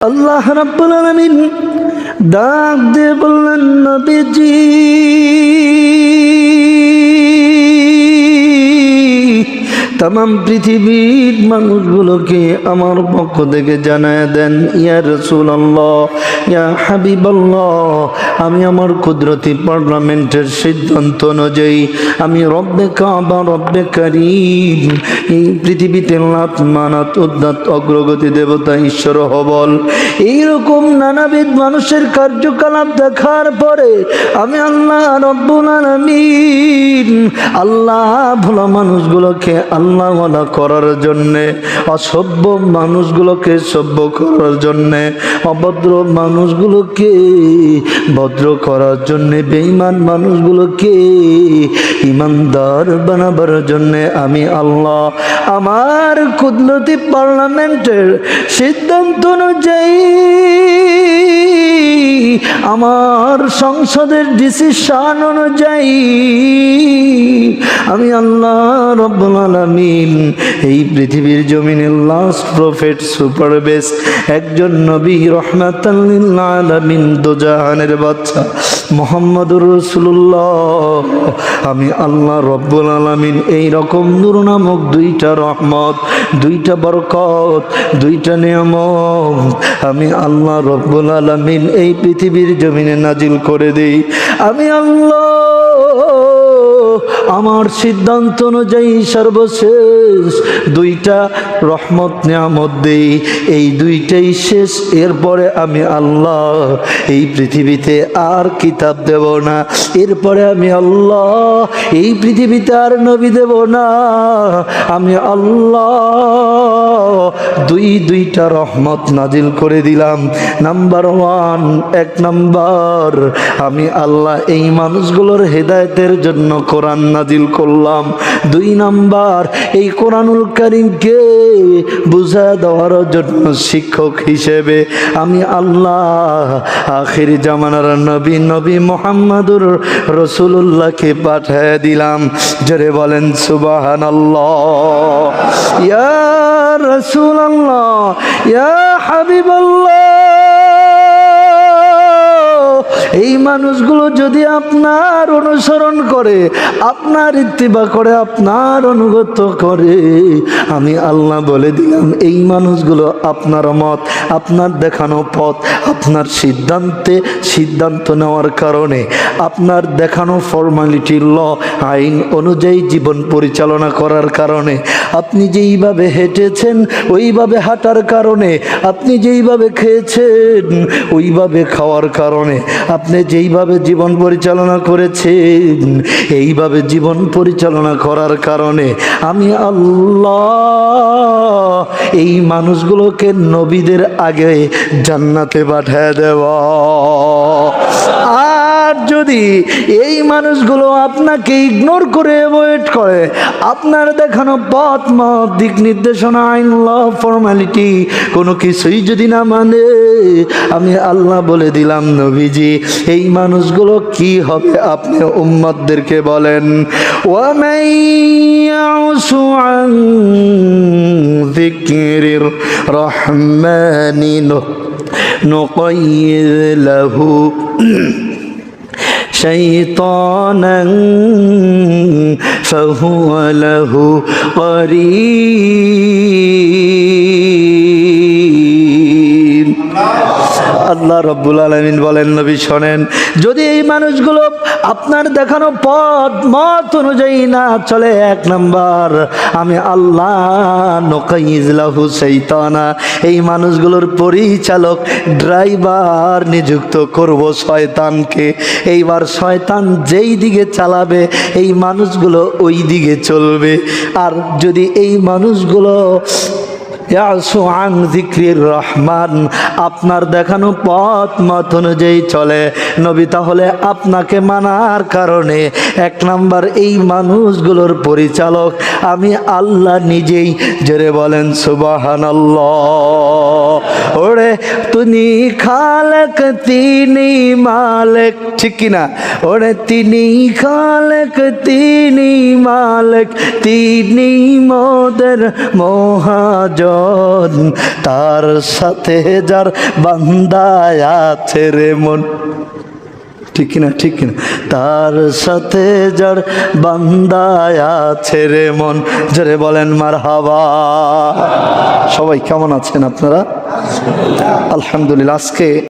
আল্লাহ রাব্বুল আলামিন ডাক দিয়ে বললেন নবীজি। তাম পৃথিবীর মানুষগুলোকে আমার পক্ষ থেকে জানায় দেন, ইয়া রসুল্লাহ ইয়া হাবিবাল্লাহ, আমি আমার কুদরতি পার্লামেন্টের সিদ্ধান্ত অনুযায়ী আমি রব্বে কাবা, রব্বে করিম, এই পৃথিবীতে লাত, মানাত উদ্দাত অগ্রগতি, দেবতা, ঈশ্বর হবল, এইরকম নানাবিধ মানুষের কার্যকলাপ দেখার পরে আমি আল্লাহ রব্বুল আলামিন, আল্লাহ ভোলা মানুষগুলোকে আল্লাহওয়ালা করার জন্যে, অসভ্য মানুষগুলোকে সভ্য করার জন্যে, অভদ্র মানুষগুলোকে ভদ্র করার জন্যে, বেঈমান মানুষগুলোকে ইমানদার বানাবার জন্যে আমি আল্লাহ আমার কুদরতি পার্লামেন্টের সিদ্ধান্ত অনুযায়ী আমার সংসদের ডিসিশন অনুযায়ী আমি আল্লাহ রব্বুল আলামিন এই পৃথিবীর জমিনের লাস্ট প্রফেট সুপার বেস্ট একজন নবী রহমাতাল্লিল আলামিন দোজাহানের বাচ্চা মোহাম্মদুর রসুল্লাহ আমি আল্লাহ রব্বুল আলামিন এই রকম নূর নামক দুইটা রহমত, দুইটা বরকত, দুইটা নিয়ামত আমি আল্লাহ রব্বুল আলামিন এই পৃথিবীর জমিনে নাজিল করে দেই। আমি আল্লাহ আমার সিদ্ধান্ত অনুযায়ী সর্বশেষ দুইটা রহমত, নিয়ামত দেই। এই দুইটাই শেষ, এরপরে আমি আল্লাহ এই পৃথিবীতে আর কিতাব দেব না। এরপরে আমি আল্লাহ এই পৃথিবীতে আর নবী দেব না। আমি আল্লাহ দুই, দুইটা রহমত নাজিল করে দিলাম। নাম্বার ওয়ান, এক নাম্বার, আমি আল্লাহ এই মানুষগুলোর হেদায়তের জন্য কোরআন নাজিল করলাম। দুই নাম্বার, এই কোরআনুল করিমকে বুঝা দেওয়ার জন্য শিক্ষক হিসেবে আমি আল্লাহ আখির জামানার নবী নবী মোহাম্মদুর রসুল্লাহকে পাঠিয়ে দিলাম। জোরে বলেন সুবাহান আল্লাহ ইয়া রসুল আল্লাহ ইয়া হাবিব এই মানুষগুলো যদি আপনার অনুসরণ করে, আপনার ইত্তিবা করে, আপনার অনুগত করে, আমি আল্লাহ বলে দিলাম, এই মানুষগুলো আপনার মত, আপনার দেখানো পথ, আপনার সিদ্ধান্তে সিদ্ধান্ত নেওয়ার কারণে, আপনার দেখানো ফর্মালিটি ল, আইন অনুযায়ী জীবন পরিচালনা করার কারণে, আপনি যেইভাবে হেঁটেছেন, ওইভাবে হাঁটার কারণে, আপনি যেইভাবে খেয়েছেন, ওইভাবে খাওয়ার কারণে আপনি যেইভাবে জীবন পরিচালনা করেছেন, এইভাবে জীবন পরিচালনা করার কারণে আমি আল্লাহ এই মানুষগুলোকে নবীদের আগে জান্নাতে পাঠিয়ে আর যদি এই মানুষগুলো আপনাকে ইগনোর করে অ্যাভয়েড করে আপনার দেখানো পথ মত দিক নির্দেশনা আইন ল ফর্মালিটি কোনো কিছুই যদি না মানে আমি আল্লাহ বলে দিলাম নবীজি এই মানুষগুলো কি হবে আপনি উম্মতদেরকে বলেন وَمَن يَعْشُ عَن ذِكْرِ الرَّحْمَنِ نُقَيِّضْ لَهُ شيطانا فهو له قريب আল্লাহ রব্বুল আলমিন বলেন, নবী শোনেন, যদি এই মানুষগুলো আপনার দেখানো পথ, মত অনুযায়ী না চলে, এক নাম্বার, আমি আল্লাহ নকাইজলাহু সৈতানা এই মানুষগুলোর পরিচালক, ড্রাইভার নিযুক্ত করব শয়তানকে। এইবার শয়তান যেই দিকে চালাবে, এই মানুষগুলো ওই দিকে চলবে। আর যদি এই মানুষগুলো জিক্রির রহমান, আপনার দেখানো পথ মত অনুযায়ী চলে। নবী তাহলে আপনাকে মানার কারণে এক নাম্বার এই মানুষগুলোর পরিচালক। আমি আল্লাহ নিজেই, জেরে বলেন সুবাহান আল্লাহ ওরে তুমি খালক, তিনি মালক। ঠিক কিনা ওরে তিনি খালক, তিনি মালক, তিনি মোদের মহাজন। তার সাথে যার বান্দায় আছে রে মন। ঠিক কিনা ঠিক কিনা? তার সাথে যার বান্দায় আছে রে মন, জোরে বলেন মার হাবা সবাই কেমন আছেন আপনারা? আলহামদুলিল্লাহ, আজকে